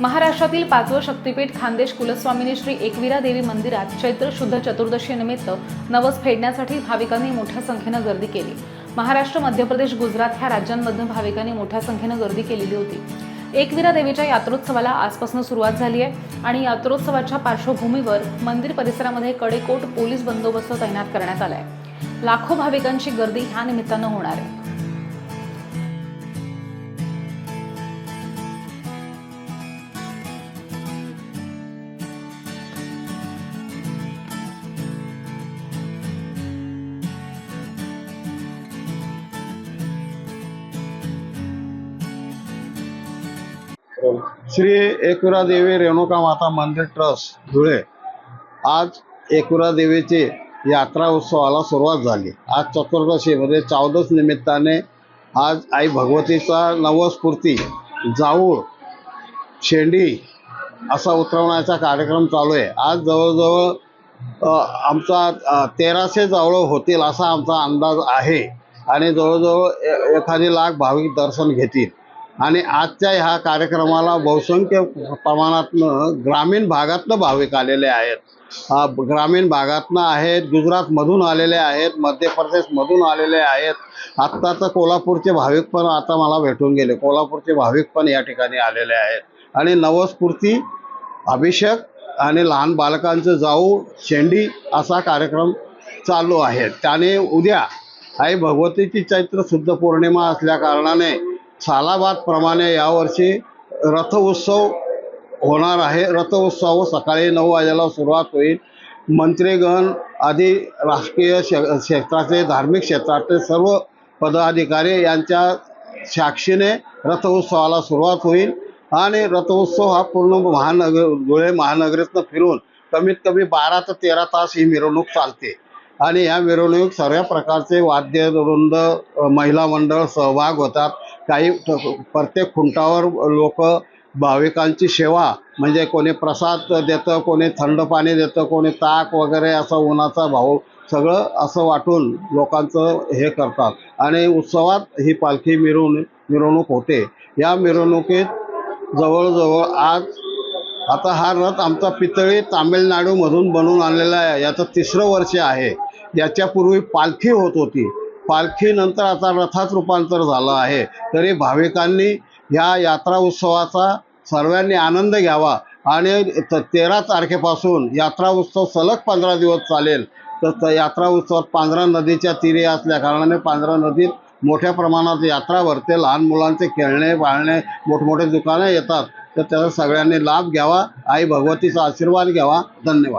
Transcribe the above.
महाराष्ट्रातील पाचवं शक्तीपीठ खानदेश कुलस्वामिनी श्री एकविरा देवी मंदिरात चैत्र शुद्ध चतुर्दशीनिमित्त नवस फेडण्यासाठी भाविकांनी मोठ्या संख्येनं गर्दी केली. महाराष्ट्र मध्य प्रदेश गुजरात ह्या राज्यांमधून भाविकांनी मोठ्या संख्येनं गर्दी केलेली होती. एकविरा देवीच्या यात्रोत्सवाला आजपासून सुरुवात झाली आहे आणि यात्रोत्सवाच्या पार्श्वभूमीवर मंदिर परिसरामध्ये कडेकोट पोलीस बंदोबस्त तैनात करण्यात आलाय. लाखो भाविकांची गर्दी ह्या निमित्तानं होणार आहे. श्री एकुरा देवी रेणुका माता मंदिर ट्रस्ट धुळे. आज एकुरा देवीची यात्रा उत्सवाला सुरुवात झाली. आज चतुर्दशीमध्ये म्हणजे चौदस निमित्ताने आज आई भगवतीचा नवस्फूर्ती जाऊळ शेंडी असा उतरवण्याचा कार्यक्रम चालू आहे. आज जवळजवळ आमचा तेराशे जावळं होतील असा आमचा अंदाज आहे. आणि जवळजवळ ए- एखादी लाख भाविक दर्शन घेतील. आणि आजच्या ह्या कार्यक्रमाला बहुसंख्य प्रमाणातनं ग्रामीण भागातनं भाविक आलेले आहेत. ग्रामीण भागातनं आहेत गुजरातमधून आलेले आहेत मध्य प्रदेशमधून आलेले आहेत. आत्ता तर कोल्हापूरचे भाविक पण आता मला भेटून गेले. कोल्हापूरचे भाविक पण या ठिकाणी आलेले आहेत. आणि नवस्फूर्ती अभिषेक आणि लहान बालकांचं जाऊ शेंडी असा कार्यक्रम चालू आहे. त्याने उद्या आई भगवतीची चैत्र शुद्ध पौर्णिमा असल्या कारणाने सालाबादप्रमाणे यावर्षी रथोत्सव होणार आहे. रथ उत्सव सकाळी नऊ वाजेला सुरुवात होईल. मंत्रीगण आदी राजकीय क्षेत्राचे धार्मिक क्षेत्रातले सर्व पदाधिकारी यांच्या साक्षीने रथोत्सवाला सुरुवात होईल. आणि रथोत्सव हा पूर्ण महानगर धुळे महानगरीतनं फिरून कमीत कमी बारा ते तेरा तास ही मिरवणूक चालते. आणि या मिरवणूक सर्व प्रकारचे वाद्यवृंद अ, महिला मंडळ सहभाग होतात. काही प्रत्येक खुंटावर लोक भाविकांची सेवा म्हणजे कोणी प्रसाद देतं कोणी थंड पाणी देतं कोणी ताक वगैरे असं उन्हाचा भाव सगळं असं वाटून लोकांचं हे करतात. आणि उत्सवात ही पालखी मिरवणूक मिरवणूक होते. या मिरवणुकीत जवळजवळ आज आता हा रथ आमचा पितळी तामिळनाडूमधून बनवून आणलेला आहे. याचं तिसरं वर्ष आहे. याच्यापूर्वी पालखी होत होती. पालखीनंतर आता रथात रूपांतर झालं आहे. तरी भाविकांनी ह्या यात्रा उत्सवाचा सर्वांनी आनंद घ्यावा आणि त- तेरा तारखेपासून यात्रा उत्सव सलग पंधरा दिवस चालेल. तर त- यात्रा उत्सवात पांढरा नदीच्या तीरे असल्या कारणाने पांढरा नदीत मोठ्या प्रमाणात यात्रा भरते लहान मुलांचे खेळणे बाळणे मोठमोठे दुकानं येतात. तर त्याचा सगळ्यांनी लाभ घ्यावा. आई भगवतीचा आशीर्वाद घ्यावा. धन्यवाद.